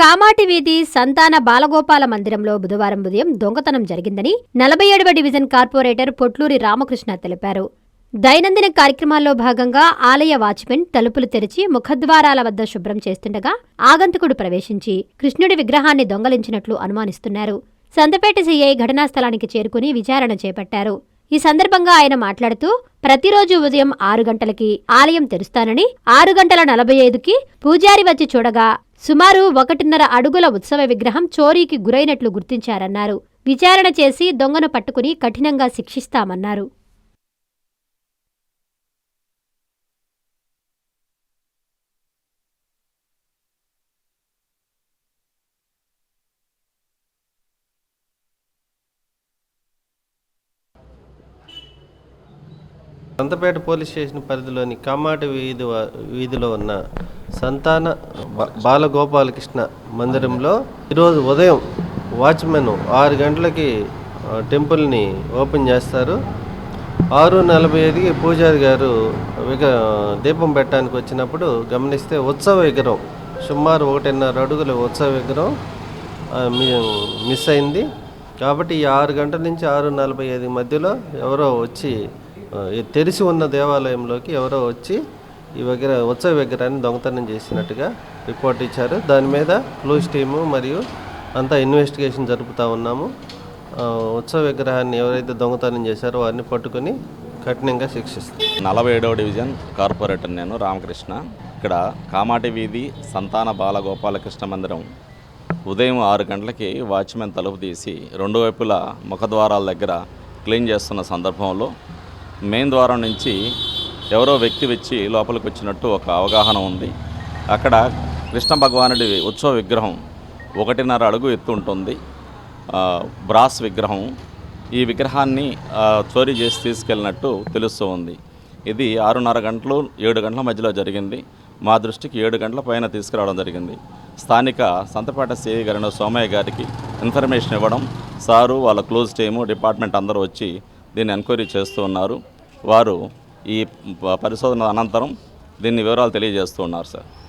కామాటి వీధి సంతాన బాలగోపాల మందిరంలో బుధవారం ఉదయం దొంగతనం జరిగిందని నలభై ఏడవ డివిజన్ కార్పొరేటర్ పొట్లూరి రామకృష్ణ తెలిపారు. దైనందిన కార్యక్రమాల్లో భాగంగా ఆలయ వాచ్మెన్ తలుపులు తెరిచి ముఖద్వారాల వద్ద శుభ్రం చేస్తుండగా ఆగంతుకుడు ప్రవేశించి కృష్ణుడి విగ్రహాన్ని దొంగలించినట్లు అనుమానిస్తున్నారు. సంతపేట సీఐ ఘటనా స్థలానికి చేరుకుని విచారణ చేపట్టారు. ఈ సందర్భంగా ఆయన మాట్లాడుతూ ప్రతిరోజు ఉదయం ఆరు గంటలకి ఆలయం తెరుస్తానని ఆరు గంటల నలభై ఐదుకి పూజారి వచ్చి చూడగా సుమారు ఒకటిన్నర అడుగుల ఉత్సవ విగ్రహం చోరీకి గురైనట్లు గుర్తించారన్నారు. విచారణ చేసి దొంగను పట్టుకుని కఠినంగా శిక్షిస్తామన్నారు. సంతపేట పోలీస్ స్టేషన్ పరిధిలోని కమ్మాటి వీధి వీధిలో ఉన్న సంతాన బాలగోపాలకృష్ణ మందిరంలో ఈరోజు ఉదయం వాచ్మెన్ ఆరు గంటలకి టెంపుల్ని ఓపెన్ చేస్తారు. ఆరు నలభై ఐదుకి పూజారి గారు విగ దీపం పెట్టడానికి వచ్చినప్పుడు గమనిస్తే ఉత్సవ విగ్రహం సుమారు ఒకటిన్నర అడుగుల ఉత్సవ విగ్రహం మిస్ అయింది. కాబట్టి ఈ ఆరు గంటల నుంచి ఆరు నలభై ఐదు మధ్యలో ఎవరో వచ్చి తెరిచి ఉన్న దేవాలయంలోకి ఎవరో వచ్చి ఈ విగ్రహ ఉత్సవ విగ్రహాన్ని దొంగతనం చేసినట్టుగా రిపోర్ట్ ఇచ్చారు. దాని మీద క్లూస్ టీము మరియు అంతా ఇన్వెస్టిగేషన్ జరుపుతూ ఉన్నాము. ఉత్సవ విగ్రహాన్ని ఎవరైతే దొంగతనం చేశారో వారిని పట్టుకుని కఠినంగా శిక్షిస్తాం నలభై ఏడవ డివిజన్ కార్పొరేటర్ నేను రామకృష్ణ. ఇక్కడ కామాటి వీధి సంతాన బాలగోపాలకృష్ణ మందిరం ఉదయం ఆరు గంటలకి వాచ్మెన్ తలుపు తీసి రెండు వైపులా ముఖద్వారాల దగ్గర క్లీన్ చేస్తున్న సందర్భంలో మెయిన్ ద్వారం నుంచి ఎవరో వ్యక్తి వచ్చి లోపలికి వచ్చినట్టు ఒక అవగాహన ఉంది. అక్కడ కృష్ణ భగవానుడి ఉత్సవ విగ్రహం ఒకటిన్నర అడుగు ఎత్తు ఉంటుంది. బ్రాస్ విగ్రహం. ఈ విగ్రహాన్ని చోరీ చేసి తీసుకెళ్ళినట్టు తెలుస్తూ ఉంది. ఇది ఆరున్నర గంటలు ఏడు గంటల మధ్యలో జరిగింది. మా దృష్టికి ఏడు గంటల పైన తీసుకురావడం జరిగింది. స్థానిక సంతపేట సిఐ గారిన సోమయ్య గారికి ఇన్ఫర్మేషన్ ఇవ్వడం సారు వాళ్ళ క్లోజ్ టీము డిపార్ట్మెంట్ అందరూ వచ్చి దీన్ని ఎంక్వైరీ చేస్తూ ఉన్నారు. వారు ఈ ప- పరిశోధన అనంతరం దీన్ని వివరాలు తెలియజేస్తూ ఉన్నారు sir.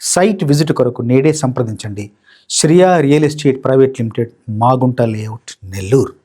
సైట్ విజిట్ కొరకు నేడే సంప్రదించండి. Sriya real estate private limited Magunta layout Nellore.